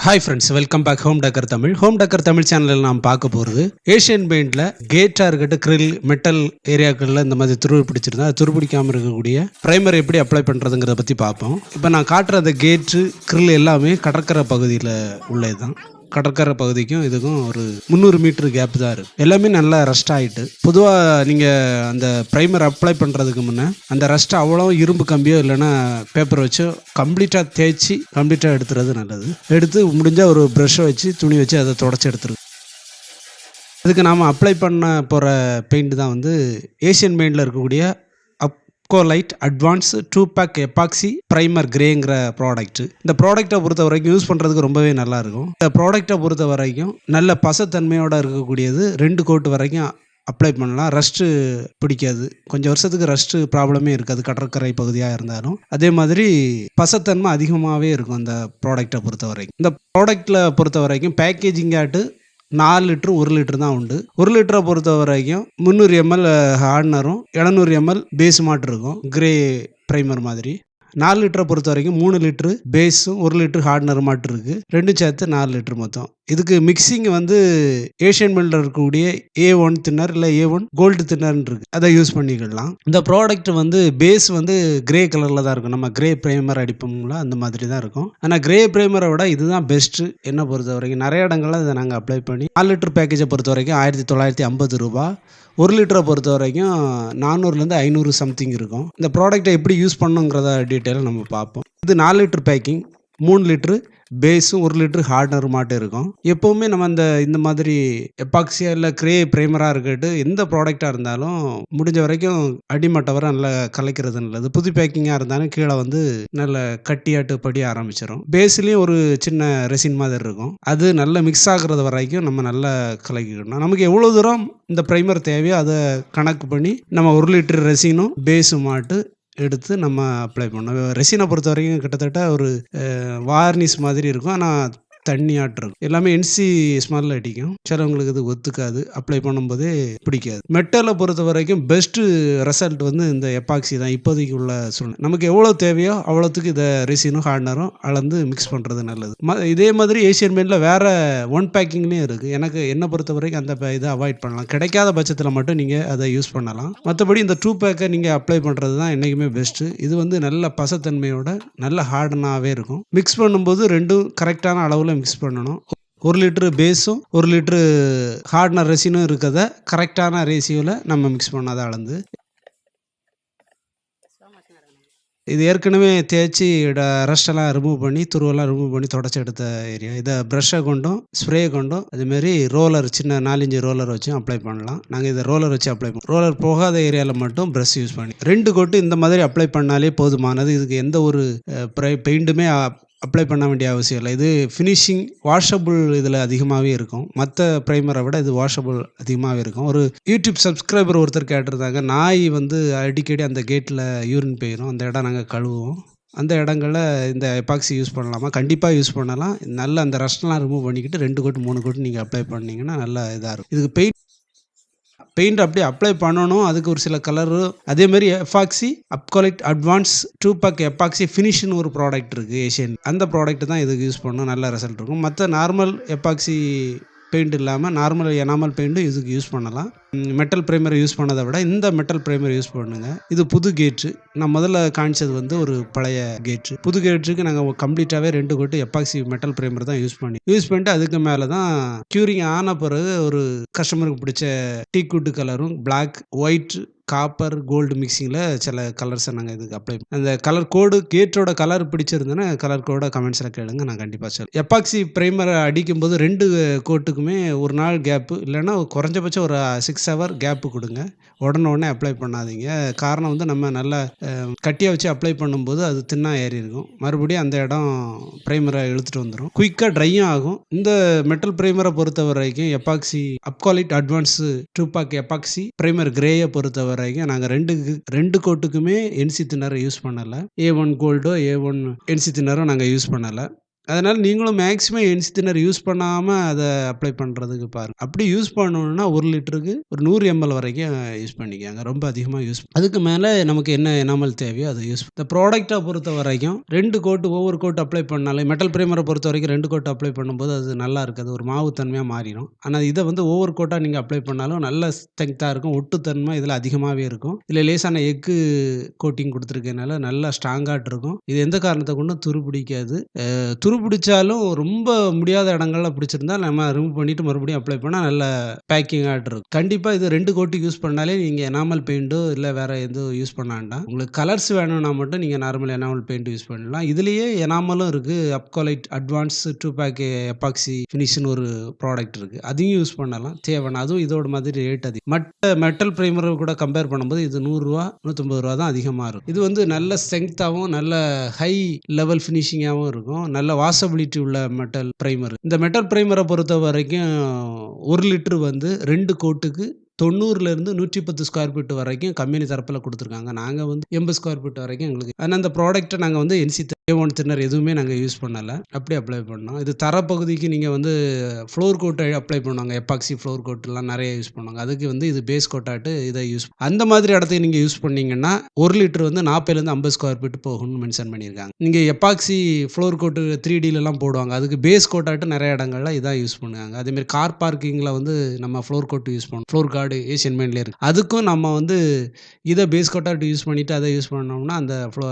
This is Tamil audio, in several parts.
Hi friends welcome back home Takkar Tamil home Takkar Tamil சேனலில் நாம் பார்க்க போகிறது ஏஷியன் பெயிண்டில் கேட்டாக இருக்கட்டும் கிரில் மெட்டல் ஏரியாக்களில் இந்த மாதிரி துருவி பிடிச்சிருந்தா அது துரு பிடிக்காமல் இருக்கக்கூடிய ப்ரைமர் எப்படி அப்ளை பண்ணுறதுங்கிறத பற்றி பார்ப்போம். இப்போ நான் காட்டுற அந்த கேட்டு கிரில் எல்லாமே கடற்கரை பகுதியில் உள்ளது தான் கடற்கரை பகுதிக்கும் இதுக்கும் ஒரு முந்நூறு மீட்டர் கேப் தான் இருக்குது எல்லாமே நல்லா ரஸ்ட் ஆகிட்டு பொதுவாக நீங்கள் அந்த ப்ரைமர் அப்ளை பண்ணுறதுக்கு முன்னே அந்த ரஸ்ட் அவ்வளோ இரும்பு கம்பியோ இல்லைன்னா பேப்பர் வச்சோ கம்ப்ளீட்டாக தேய்ச்சி கம்ப்ளீட்டாக எடுத்துறது நல்லது. எடுத்து முடிஞ்சால் ஒரு ப்ரெஷ்ஷை வச்சு துணி வச்சு அதை தொடச்சி எடுத்துருக்கு அதுக்கு நாம் அப்ளை பண்ண போகிற பெயிண்ட் தான் வந்து ஏசியன் பெயிண்டில் இருக்கக்கூடிய Apcolite advance two pack epoxy primer கிரேங்கிற product இந்த ப்ராடக்ட்டை பொறுத்த வரைக்கும் யூஸ் பண்ணுறதுக்கு ரொம்பவே நல்லா இருக்கும் இந்த ப்ராடக்ட்டை பொறுத்த வரைக்கும் நல்ல பசத்தன்மையோடு இருக்கக்கூடியது ரெண்டு கோட்டு வரைக்கும் அப்ளை பண்ணலாம். ரஸ்ட்டு பிடிக்காது. கொஞ்சம் வருஷத்துக்கு ரஸ்ட்டு ப்ராப்ளமே இருக்காது. கடற்கரை பகுதியாக இருந்தாலும். அதே மாதிரி பசத்தன்மை அதிகமாகவே இருக்கும் அந்த ப்ராடக்ட்டை பொறுத்த வரைக்கும் இந்த ப்ராடக்ட்டில் பொறுத்த வரைக்கும் பேக்கேஜிங்காட்டு நாலு லிட்டரு ஒரு லிட்டர் தான் உண்டு. ஒரு லிட்டரை பொறுத்த வரைக்கும் முந்நூறு எம்எல் ஹார்ட்னரும் எழுநூறு எம்எல் பேஸ் மாட்டு இருக்கும் கிரே ப்ரைமர் மாதிரி. நாலு லிட்டரை பொறுத்த வரைக்கும் மூணு லிட்ரு பேஸும் ஒரு லிட்டரு ஹார்ட்னர் மாட்டு இருக்கு. ரெண்டும் சேர்த்து நாலு லிட்டர் மொத்தம். இதுக்கு மிக்சிங் வந்து ஏஷியன் பெல்லில் இருக்கக்கூடிய ஏ ஒன் தின்னர் இல்லை ஏ ஒன் கோல்டு தின்னர்னு இருக்கு. அதை யூஸ் பண்ணிக்கலாம். இந்த ப்ராடக்ட் வந்து பேஸ் வந்து கிரே கலரில் தான் இருக்கும். நம்ம கிரே ப்ரைமர் அடிப்போம்ல அந்த மாதிரி தான் இருக்கும். ஆனால் கிரே ப்ரைமரை விட இதுதான் பெஸ்ட்டு என்ன பொறுத்த வரைக்கும் நிறைய இடங்கள்ல இதை நாங்கள் அப்ளை பண்ணி நாலு லிட்டர் பேக்கேஜை பொறுத்த வரைக்கும் ஆயிரத்தி தொள்ளாயிரத்தி ஐம்பது ரூபா. ஒரு லிட்டரை பொறுத்த வரைக்கும் நானூறுலேருந்து ஐநூறு சம்திங் இருக்கும். இந்த ப்ராடக்ட்டை எப்படி யூஸ் பண்ணுங்கிறத டீட்டெயிலாக நம்ம பார்ப்போம். இது நாலு லிட்டர் பேக்கிங் மூணு லிட்ரு பேஸும் ஒரு லிட்டரு ஹார்ட்னர் மாட்டும் இருக்கும். எப்போவுமே நம்ம அந்த இந்த மாதிரி எப்பாக்சியா இல்லை கிரே ப்ரைமராக இருக்கட்டு எந்த ப்ராடக்டாக இருந்தாலும் முடிஞ்ச வரைக்கும் அடிமட்டை வர நல்லா கலைக்கிறது நல்லது. புது பேக்கிங்காக இருந்தாலும் கீழே வந்து நல்ல கட்டியாட்டு படி ஆரம்பிச்சிடும் பேஸ்லேயும் ஒரு சின்ன ரெசின் மாதிரி இருக்கும். அது நல்லா மிக்ஸ் ஆகுறது வரைக்கும் நம்ம நல்லா கலக்கிக்கணும். நமக்கு எவ்வளோ தூரம் இந்த ப்ரைமர் தேவையோ அதை கணக்கு பண்ணி நம்ம ஒரு லிட்டர் ரெசினும் பேஸும் மாட்டு எடுத்து நம்ம அப்ளை பண்ணோம் ரெசினை பொறுத்த வரைக்கும் கிட்டத்தட்ட ஒரு வார்னிஷ் மாதிரி இருக்கும். ஆனால் தண்ணி இருக்கும். எல்லாமே என்சி ஸ்மெல் அடிக்கும். சிலவங்களுக்கு இது ஒத்துக்காது. அப்ளை பண்ணும்போதே பிடிக்காது. மெட்டலை பொறுத்த வரைக்கும் பெஸ்ட்டு ரிசல்ட் வந்து இந்த எப்பாக்சி தான். இப்போதைக்கு உள்ள சூழ்நிலை. நமக்கு எவ்வளோ தேவையோ அவ்வளோத்துக்கு இதை ரெசினும் ஹார்ட்னரும் அளந்து மிக்ஸ் பண்ணுறது நல்லது. ம இதே மாதிரி ஏஷியன் பெயிண்டில் வேறு ஒன் பேக்கிங்லேயும் இருக்குது எனக்கு என்னை பொறுத்த வரைக்கும் அந்த இதை அவாய்ட் பண்ணலாம். கிடைக்காத பட்சத்தில் மட்டும் நீங்கள் அதை யூஸ் பண்ணலாம். மற்றபடி இந்த டூ பேக்கை நீங்கள் அப்ளை பண்ணுறது தான் என்றைக்குமே பெஸ்ட்டு இது வந்து நல்ல பசத்தன்மையோட நல்ல ஹார்டனாகவே இருக்கும். மிக்ஸ் பண்ணும்போது ரெண்டும் கரெக்டான அளவில் மிக்ஸ் பண்ணணும். ஒரு லிட்ரு பேஸும் ஒரு லிட்ரு ஹார்ட்னர் ரெசினும் இருக்கிறத கரெக்டான ரேசியோவில் நம்ம மிக்ஸ் பண்ணாத அளந்து. இது ஏற்கனவே தேய்ச்சி ரஸ்டெல்லாம் ரிமூவ் பண்ணி துருவெல்லாம் ரிமூவ் பண்ணி தொடச்சி எடுத்த ஏரியா இதை ப்ரஷ்ஷை கொண்டும் ஸ்ப்ரே கொண்டும் அதுமாரி ரோலர் சின்ன நாலஞ்சு ரோலர் வச்சும் அப்ளை பண்ணலாம். நாங்கள் இதை ரோலர் வச்சு அப்ளை பண்ணோம் ரோலர் போகாத ஏரியாவில் மட்டும் ப்ரஷ் யூஸ் பண்ணி ரெண்டு கோட்டு இந்த மாதிரி அப்ளை பண்ணாலே போதுமானது. இதுக்கு எந்த ஒரு பெயிண்ட்டுமே அப்ளை பண்ண வேண்டிய அவசியம் இல்லை. இது ஃபினிஷிங் வாஷபிள் இதில் அதிகமாகவே இருக்கும். மற்ற ப்ரைமரை விட இது வாஷபிள் அதிகமாகவே இருக்கும். ஒரு யூடியூப் சப்ஸ்கிரைபர் ஒருத்தர் கேட்டிருந்தாங்க நாய் வந்து அடிக்கடி அந்த கேட்டில் யூரின் போயிடும் அந்த இடம் நாங்கள் கழுவுவோம். அந்த இடங்களில் இந்த எபாக்சி யூஸ் பண்ணலாமா? கண்டிப்பாக யூஸ் பண்ணலாம். நல்ல அந்த ரஷ்டெலாம் ரிமூவ் பண்ணிக்கிட்டு ரெண்டு கோட்டு மூணு கோட்டு நீங்கள் அப்ளை பண்ணீங்கன்னா நல்லா இதாக இருக்கும். இதுக்கு பெயிண்ட் பெயிண்ட் அப்படியே அப்ளை பண்ணணும். அதுக்கு ஒரு சில கலரு அதே மாதிரி epoxy Apcolite advance two pack epoxy ஃபினிஷ்னு ஒரு ப்ராடக்ட் இருக்குது ஏஷியன் அந்த ப்ராடக்ட் தான் இதுக்கு யூஸ் பண்ணணும். நல்ல ரிசல்ட் இருக்கும். மற்ற நார்மல் எப்பாக்சி பெயிண்ட் இல்லாமல் நார்மல் எனாமல் பெயிண்ட்டும் இதுக்கு யூஸ் பண்ணலாம். மெட்டல் ப்ரைமர் யூஸ் பண்ணதை விட இந்த மெட்டல் ப்ரைமர் யூஸ் பண்ணுங்கள் இது புது கேட்டு நான் முதல்ல காமிச்சது வந்து ஒரு பழைய கேட்டு புது கேட்டுக்கு நாங்கள் கம்ப்ளீட்டாகவே ரெண்டு கோட்டு எப்பாக்சி மெட்டல் ப்ரைமர் தான் யூஸ் பண்ணி யூஸ் பண்ணிட்டு அதுக்கு மேலே தான் க்யூரிங் ஆன பிறகு ஒரு கஸ்டமருக்கு பிடிச்ச டீ குட்டு கலரும் பிளாக் ஒயிட் காப்பர் கோல்டு மிக்சிங்கில் சில கலர்ஸை நாங்கள் இதுக்கு அப்ளை அந்த கலர் கோடு கேட்டோட கலர் பிடிச்சிருந்ததுன்னா கலர் கோடை கமெண்ட்ஸில் கேளுங்க நான் கண்டிப்பாக சொல்லுவேன் எப்பாக்சி ப்ரைமரை அடிக்கும்போது ரெண்டு கோட்டுக்குமே ஒரு நாள் கேப்பு இல்லைன்னா குறைஞ்சபட்சம் ஒரு சிக்ஸ் ஹவர் கேப்பு கொடுங்க. உடனே உடனே அப்ளை பண்ணாதீங்க. காரணம் வந்து நம்ம நல்லா கட்டியாக வச்சு அப்ளை பண்ணும்போது அது தின்னா ஏறி இருக்கும். மறுபடியும் அந்த இடம் ப்ரைமரை இழுத்துட்டு வந்துடும் குயிக்காக ட்ரையும் ஆகும். இந்த மெட்டல் ப்ரைமரை பொறுத்த வரைக்கும் epoxy Apcolite advanced two pack epoxy primer கிரேயை பொறுத்தவரை வரைக்கும் நாங்கள் ரெண்டு ரெண்டு கோட்டுக்குமே என்சி தின்னரை யூஸ் பண்ணலை. ஏ ஒன் கோல்டோ ஏ ஒன் என்சி தின்னரோ நாங்கள் யூஸ் பண்ணலை. அதனால் நீங்களும் மேக்ஸிமம் என்சி தின்னர் யூஸ் பண்ணாமல் அதை அப்ளை பண்ணுறதுக்கு பாருங்கள் அப்படி யூஸ் பண்ணணுன்னா ஒரு லிட்டருக்கு ஒரு நூறு எம்எல் வரைக்கும் யூஸ் பண்ணிக்கோங்க. ரொம்ப அதிகமாக யூஸ் அதுக்கு மேலே நமக்கு என்ன எனாமல் தேவையோ அதை யூஸ் இந்த ப்ராடக்ட்டை பொறுத்த வரைக்கும் ரெண்டு கோட்டு ஒவ்வொரு கோட் அப்ளை பண்ணாலே மெட்டல் ப்ரைமரை பொறுத்த வரைக்கும் ரெண்டு கோட் அப்ளை பண்ணும்போது அது நல்லா இருக்காது. ஒரு மாவு தன்மையாக மாறிடும். ஆனால் இதை வந்து ஒவ்வொரு கோட்டாக நீங்கள் அப்ளை பண்ணாலும் நல்ல ஸ்ட்ரென்த்தாக இருக்கும். ஒட்டுத்தன்மை இதில் அதிகமாகவே இருக்கும். இதில் லேசான எக்கு கோட்டிங் கொடுத்துருக்கனால நல்லா ஸ்ட்ராங்காக இருக்கும். இது எந்த காரணத்தை கொண்டும் துரு பிடிக்காது துரு பிடிச்சாலும் ரொம்ப முடியாத இடங்கள்லாம் பிடிச்சிருந்தா நம்ம ரிமூவ் பண்ணிட்டு மறுபடியும் அப்ளை பண்ணால் நல்ல பேக்கிங் ஆர்டர் இருக்கும். கண்டிப்பாக இது ரெண்டு கோட்டு யூஸ் பண்ணாலே நீங்கள் எனாமல் பெயிண்ட்டோ இல்லை வேற எதுவும் யூஸ் பண்ண வேண்டாம். உங்களுக்கு கலர்ஸ் வேணும்னா மட்டும் நீங்கள் நார்மல் எனாமல் பெயிண்ட் யூஸ் பண்ணலாம். இதுலேயே எனாமலும் இருக்குது Apcolite advanced two pack epoxy ஃபினிஷ்னு ஒரு ப்ராடக்ட் இருக்குது அதையும் யூஸ் பண்ணலாம். தேவைன்னா அதுவும் இதோட மாதிரி ரேட் அதிகம். மற்ற மெட்டல் ப்ரைமரை கூட கம்பேர் பண்ணும்போது இது நூறுரூவா நூற்றம்பது ரூபா தான் அதிகமாக இருக்கும். இது வந்து நல்ல ஸ்ட்ரென்த்தாகவும் நல்ல ஹை லெவல் ஃபினிஷிங்காகவும் இருக்கும். நல்ல வாசபிலிட்டி உள்ள மெட்டல் ப்ரைமர் இந்த மெட்டல் ப்ரைமரை பொறுத்த வரைக்கும் ஒரு லிட்டர் வந்து ரெண்டு கோட்டுக்கு தொண்ணூறுலேருந்து நூற்றி பத்து ஸ்கொயர் ஃபீட் வரைக்கும் கம்பெனி தரப்பில் கொடுத்துருக்காங்க. நாங்கள் வந்து எண்பது ஸ்கொயர் ஃபீட் வரைக்கும் எங்களுக்கு. ஆனால் அந்த ப்ராடக்ட்டை நாங்கள் வந்து என்சி ஒன் தின்னர் எதுவுமே நாங்கள் யூஸ் பண்ணலை. அப்படி அப்ளை பண்ணோம். இது தரப்பகுதிக்கு நீங்கள் வந்து ஃப்ளோர் கோட்டை அப்ளை பண்ணுவாங்க. எப்பாக்சி ஃப்ளோர் கோட்டெலாம் நிறைய யூஸ் பண்ணுவாங்க. அதுக்கு வந்து இது பேஸ் கோட்டாட்டு இதை யூஸ் அந்த மாதிரி இடத்துக்கு நீங்கள் யூஸ் பண்ணீங்கன்னா ஒரு லிட்டர் வந்து நாற்பதுலேருந்து ஐம்பது ஸ்கொயர் ஃபீட் போகும்னு மென்ஷன் பண்ணியிருக்காங்க. நீங்கள் எப்பாக்சி ஃப்ளோர் கோட்டு த்ரீ டிலலாம் போடுவாங்க. அதுக்கு பேஸ் கோட்டாட்டு நிறைய இடங்கள்ல இதான் யூஸ் பண்ணுவாங்க. அதேமாரி கார் பார்க்கிங்கில் வந்து நம்ம ஃப்ளோர் கோட்டு யூஸ் பண்ணுவோம் ஃப்ளோர் கார்டு ஏஷியன் மெயின்லேயே இருக்குது அதுக்கும் நம்ம வந்து இதை பேஸ் கோட்டாட்டு யூஸ் பண்ணிவிட்டு அதை யூஸ் பண்ணோம்னா அந்த ஃப்ளோ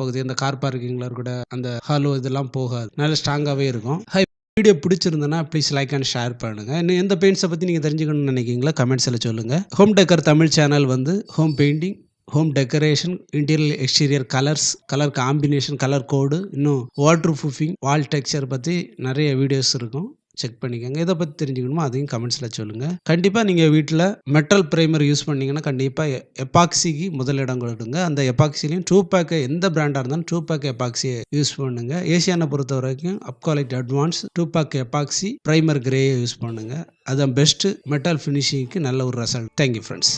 பகுதி அந்த கார் பார்க்கிங்கில் கூட அந்த ஹாலோ இதெல்லாம் போகாது. நல்ல ஸ்ட்ராங்காகவே இருக்கும். ஹை வீடியோ பிடிச்சிருந்தனா ப்ளீஸ் லைக் அண்ட் ஷேர் பண்ணுங்க. இன்னும் எந்த பெயிண்ட்ஸை பற்றி நீங்கள் தெரிஞ்சுக்கணும்னு நினைக்கிங்களா கமெண்ட்ஸில் சொல்லுங்கள் ஹோம் டெக்கர் தமிழ் சேனல் வந்து home painting home decoration interior exterior colours colour combination colour code இன்னும் வாட்டர் ப்ரூஃபிங் வால் டெக்ஸ்சர் பற்றி நிறைய வீடியோஸ் இருக்கும். செக் பண்ணிக்கோங்க. இதை பற்றி தெரிஞ்சுக்கணுமோ அதையும் கமெண்ட்ஸில் சொல்லுங்கள் கண்டிப்பாக நீங்கள் வீட்டில் மெட்டல் ப்ரைமர் யூஸ் பண்ணீங்கன்னா கண்டிப்பாக எப்பாக்சிக்கு முதலிடம் கொடுங்க. அந்த எப்பாக்சிலையும் டூ பேக்கை எந்த பிராண்டாக இருந்தாலும் டூ பேக் எப்பாக்சியை யூஸ் பண்ணுங்கள் ஏசியானை பொறுத்த வரைக்கும் Apcolite advanced two pack epoxy primer கிரேயை use பண்ணுங்கள் அதுதான் பெஸ்ட்டு மெட்டல் ஃபினிஷிங்க்கு நல்ல ஒரு ரிசல்ட் தேங்க்யூ ஃப்ரெண்ட்ஸ்